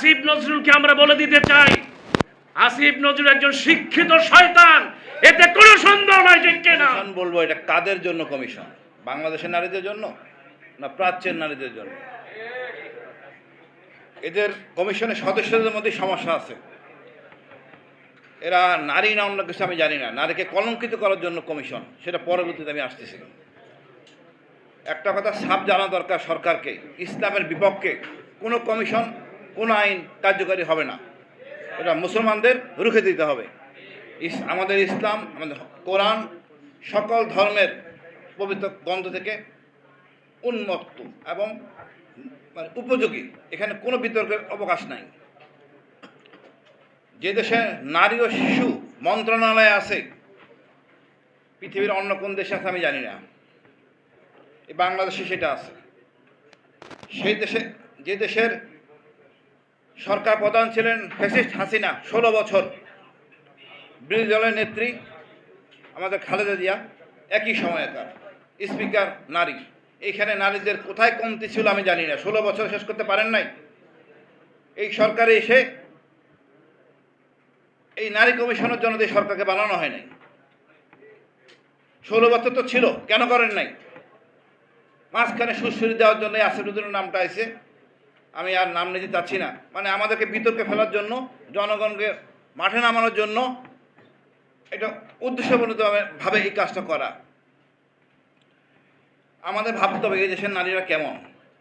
আসিফ নজরুলকে আমরা বলে দিতে চাই, আসিফ নজরুল একজন শিক্ষিত শয়তান। এতে কোনো সন্দেহ নাই, ঠিক না বলব, এটা কাদের জন্য কমিশন? বাংলাদেশের নারীদের জন্য না প্রাচ্যের নারীদের জন্য? এদের কমিশনের সদস্যদের মধ্যে সমস্যা আছে। এরা নারী না অন্য কিছু আমি জানি না। নারীকে কলঙ্কিত করার জন্য কমিশন, সেটা পরবর্তীতে আমি আসতেছি। একটা কথা সাপ জানা দরকার সরকারকে, ইসলামের বিপক্ষে কোনো কমিশন কোনো আইন কার্যকারী হবে না। এটা মুসলমানদের রুখে দিতে হবে। আমাদের ইসলাম, আমাদের কোরআন সকল ধর্মের পবিত্র গ্রন্থ থেকে উন্মুক্ত এবং মানে উপযোগী। এখানে কোনো বিতর্কের অবকাশ নাই। যে দেশে নারী ও শিশু মন্ত্রণালয় আছে, পৃথিবীর অন্য কোন দেশে আছে আমি জানি না। বাংলাদেশে সেটা আছে। সেই দেশে, যে দেশের সরকার প্রধান ছিলেন ফেসিস্ট হাসিনা, ষোলো বছর। বিরোধী দলের নেত্রী আমাদের খালেদা জিয়া, একই সময়কার স্পিকার নারী। এইখানে নারীদের কোথায় কমতি ছিল আমি জানি না। ষোলো বছর শেষ করতে পারেন নাই? এই সরকারে এসে এই নারী কমিশনের জন্য সরকারকে বানানো হয় নাই। ষোলো বছর তো ছিল, কেন করেন নাই? মাঝখানে সুশ্রী দেওয়ার জন্য আসিফুদ্দিনের নামটা আছে আমি আর নাম নিতে চাচ্ছি না। মানে আমাদেরকে বিতর্কে ফেলার জন্য, জনগণকে মাঠে নামানোর জন্য এটা উদ্দেশ্যপ্রণীত ভাবে এই কাজটা করা। আমাদের ভাবতে হবে, এই দেশের নারীরা কেমন?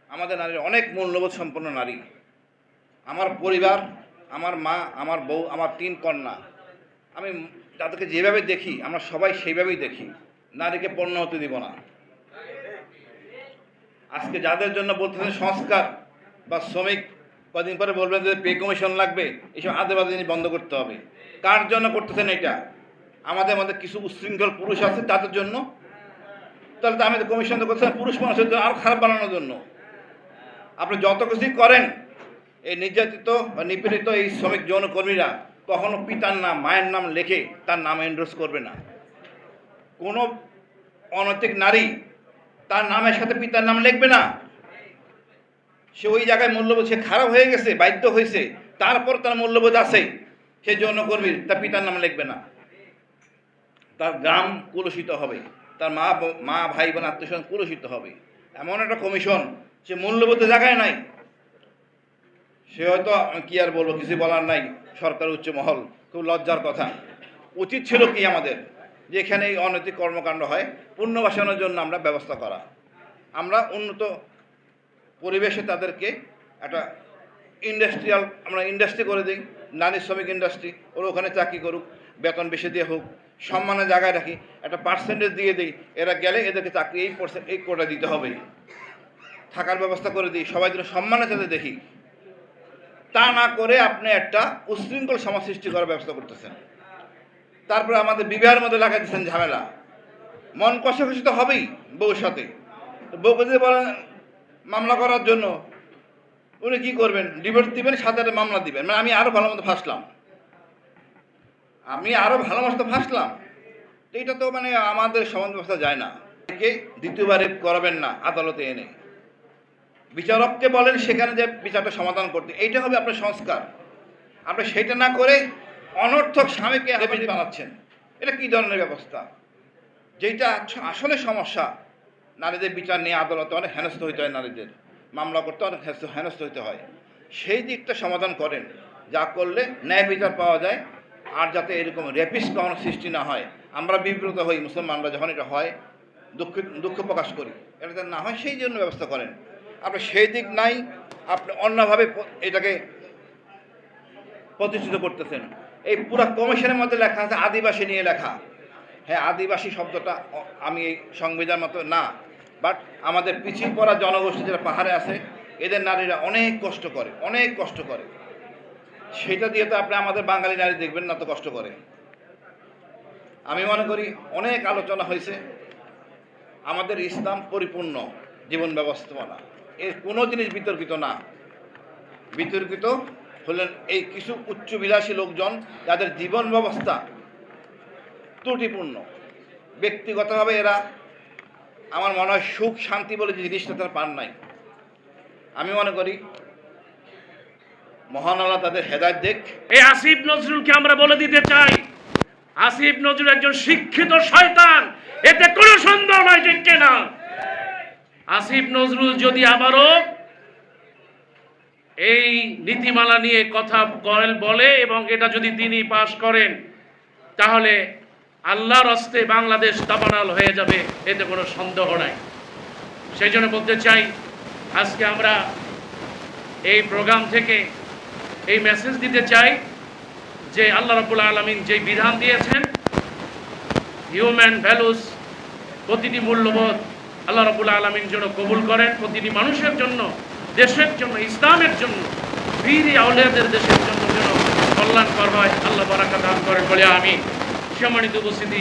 আমাদের নারীরা অনেক মূল্যবোধ সম্পন্ন নারী। আমার পরিবার, আমার মা, আমার বউ, আমার তিন কন্যা। আমি তাদেরকে যেভাবে দেখি, আমরা সবাই সেইভাবেই দেখি। নারীকে পণ্য হতে দিব না। আজকে যাদের জন্য বলতেছেন সংস্কার বা শ্রমিক কদিন পরে বলবেন যে পে কমিশন লাগবে এইসব আদেবাদে জিনিস বন্ধ করতে হবে। কার জন্য করতেছেন এটা? আমাদের মধ্যে কিছু উশৃঙ্খল পুরুষ আছে, তাদের জন্য। তাহলে তো আমি তো কমিশন তো করতেছেন পুরুষ মানুষের জন্য আরও খারাপ বানানোর জন্য। আপনি যত কিছুই করেন, এই নির্যাতিত বা নিপীড়িত এই শ্রমিক যৌনকর্মীরা কখনো পিতার নাম, মায়ের নাম লেখে তার নাম এন্ডোর্স করবে না। কোনো অনৈতিক নারী তার নামের সাথে পিতার নাম লিখবে না। সে ওই জায়গায় মূল্যবোধ, সে খারাপ হয়ে গেছে, বাধ্য হয়েছে, তারপর তার মূল্যবোধ আছে। সে যৌনকর্মীর, তার পিতার নাম লিখবে না। তার গ্রাম কুলসিত হবে, তার মা মা, ভাই, বোন, আত্মীয় কুলসিত হবে। এমন একটা কমিশন, সে মূল্যবোধ জায়গায় নাই। সে হয়তো কি আর বলব, কিছু বলার নাই, সরকার উচ্চ মহল, খুব লজ্জার কথা। উচিত ছিল কি আমাদের, যে এখানে এই অনৈতিক কর্মকাণ্ড হয়, পুনর্বাসনের জন্য আমরা ব্যবস্থা করা। আমরা উন্নত পরিবেশে তাদেরকে একটা ইন্ডাস্ট্রিয়াল, আমরা ইন্ডাস্ট্রি করে দিই, নারী শ্রমিক ইন্ডাস্ট্রি, ওরা ওখানে চাকরি করুক, বেতন বেশি দিয়ে হোক, সম্মানের জায়গায় রাখি, একটা পার্সেন্টেজ দিয়ে দিই, এরা গেলে এদেরকে চাকরি এই এই কোটা দিতে হবে থাকার ব্যবস্থা করে দিই, সবাই যেন সম্মানের সাথে দেখি। তা না করে আপনি একটা উশৃঙ্খল সমাজ সৃষ্টি করার ব্যবস্থা করতেছেন। তারপরে আমাদের বিবাহের মধ্যে লাগাই দিচ্ছেন ঝামেলা। মন কষাকষি তো হবেই বউর সাথে বউকে যদি বলেন মামলা করার জন্য। উনি কি করবেন? ডিভোর্স দিবেন, সাথে মামলা দিবেন। মানে আমি আরও ভালো মতো ফাঁসলাম। আমি আরও ভালো মতো ফাঁসলাম এটা তো মানে আমাদের সমাজ ব্যবস্থা যায় না। দ্বিতীয়বারে করাবেন না আদালতে এনে। বিচারককে বলেন, সেখানে যে বিচারটা সমাধান করতে। এইটা হবে আপনার সংস্কার। আপনি সেটা না করে অনর্থক স্বামীকে বানাচ্ছেন। এটা কী ধরনের ব্যবস্থা? যেটা আসলে সমস্যা। নারীদের বিচার নিয়ে আদালতে অনেক হেনস্থ হইতে হয় নারীদের। মামলা করতে অনেক হেনস্থ- হইতে হয়। সেই দিকটা সমাধান করেন। যা করলে ন্যায় বিচার পাওয়া যায়, আর যাতে এরকম রেপিস কখনো সৃষ্টি না হয়। আমরা বিব্রত হই মুসলমানরা যখন এটা হয়, দুঃখ দুঃখ প্রকাশ করি। এটা যাতে না হয়, সেই জন্য ব্যবস্থা করেন। আপনি সেই দিক নাই, আপনি অন্যভাবে এটাকে প্রতিষ্ঠিত করতেছেন। এই পুরো কমিশনের মধ্যে লেখা আছে, আদিবাসী নিয়ে লেখা। হ্যাঁ আদিবাসী শব্দটা আমি এই সংবিধান মতো, না। বাট আমাদের পিছিয়ে পড়া জনগোষ্ঠী যারা পাহাড়ে আছে, এদের নারীরা অনেক কষ্ট করে, অনেক কষ্ট করে। সেটা দিয়ে তো আপনি আমাদের বাঙালি নারী দেখবেন না তো কষ্ট করে। আমি মনে করি অনেক আলোচনা হয়েছে। আমাদের ইসলাম পরিপূর্ণ, জীবন ব্যবস্থাপনা। এর কোনো জিনিস বিতর্কিত না। বিতর্কিত হলেন এই কিছু উচ্চবিলাসী লোকজন যাদের জীবন ব্যবস্থা ত্রুটিপূর্ণ। ব্যক্তিগতভাবে এরা আমার মনে হয় সুখ, শান্তি বলে যে জিনিসটা তারা পান নাই। আমি মনে করি, মহান তাদের হেদায়ত দেখ। এই আসিফ নজরুলকে আমরা বলে দিতে চাই, আসিফ নজরুল একজন শিক্ষিত শয়তান, এতে কোনো সন্দেহ নাই ঠিক না। আসিফ নজরুল যদি আবারও এই নীতিমালা নিয়ে কথা বলে এবং এটা যদি তিনি পাশ করেন, তাহলে আল্লাহর হস্তে বাংলাদেশ দাবানাল হয়ে যাবে, এতে কোনো সন্দেহ নাই। সেই জন্য বলতে চাই, আজকে আমরা এই প্রোগ্রাম থেকে এই মেসেজ দিতে চাই যে আল্লাহ রাব্বুল আলামিন যে বিধান দিয়েছেন, হিউম্যান ভ্যালুস প্রতিটি মূল্যবোধ আল্লাহ রাব্বুল আলামিন যেন কবুল করেন প্রতিটি মানুষের জন্য, দেশের জন্য, ইসলামের জন্য বীর আউলিয়াদের দেশের জন্য যেন কল্যাণকর হয়। আল্লাহ বারাকা দান করেন বলে আমি ముಖ್ಯಮಣಿಗೂ ಸಿದ್ಧಿ